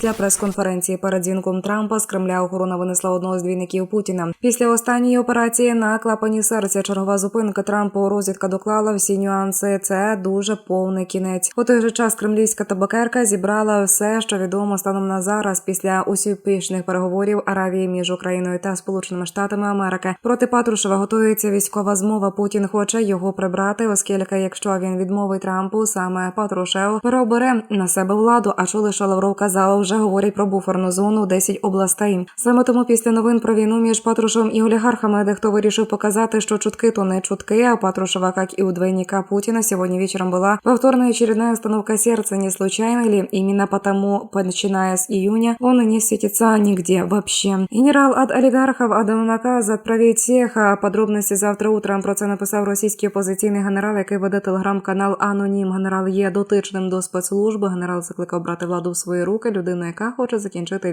Для прес-конференції перед дзвінком Трампа з Кремля охорона винесла одного з двійників Путіна. Після останньої операції на клапані серця чергова зупинка Трампа розвідка доклала всі нюанси. Це дуже повний кінець. У той же час кремлівська табакерка зібрала все, що відомо станом на зараз після успішних переговорів Аравії між Україною та Сполученими Штатами Америки. Проти Патрушева готується військова змова. Путін хоче його прибрати, оскільки якщо він відмовить Трампу, саме Патрушев переобере на себе владу. А що Лавров казав, вже говорять про буферну зону 10 областей. Саме тому після новин про війну між Патрушевим і олігархами, дехто вирішив показати, що чутки то не чутки, а Патрушева, як и у двойника Путина, сегодня вечером была повторная очередная остановка сердца. Не случайно ли? Именно потому, начиная с июня, он не светится нигде вообще. Генерал от олігархів отдав наказ отправить всіх. А подробності завтра утром про це написав російський опозиційний генерал, який веде телеграм-канал Анонім. Генерал є дотичним до спецслужби. Генерал закликав брати владу в свої руки. Людина, яка хоче закінчити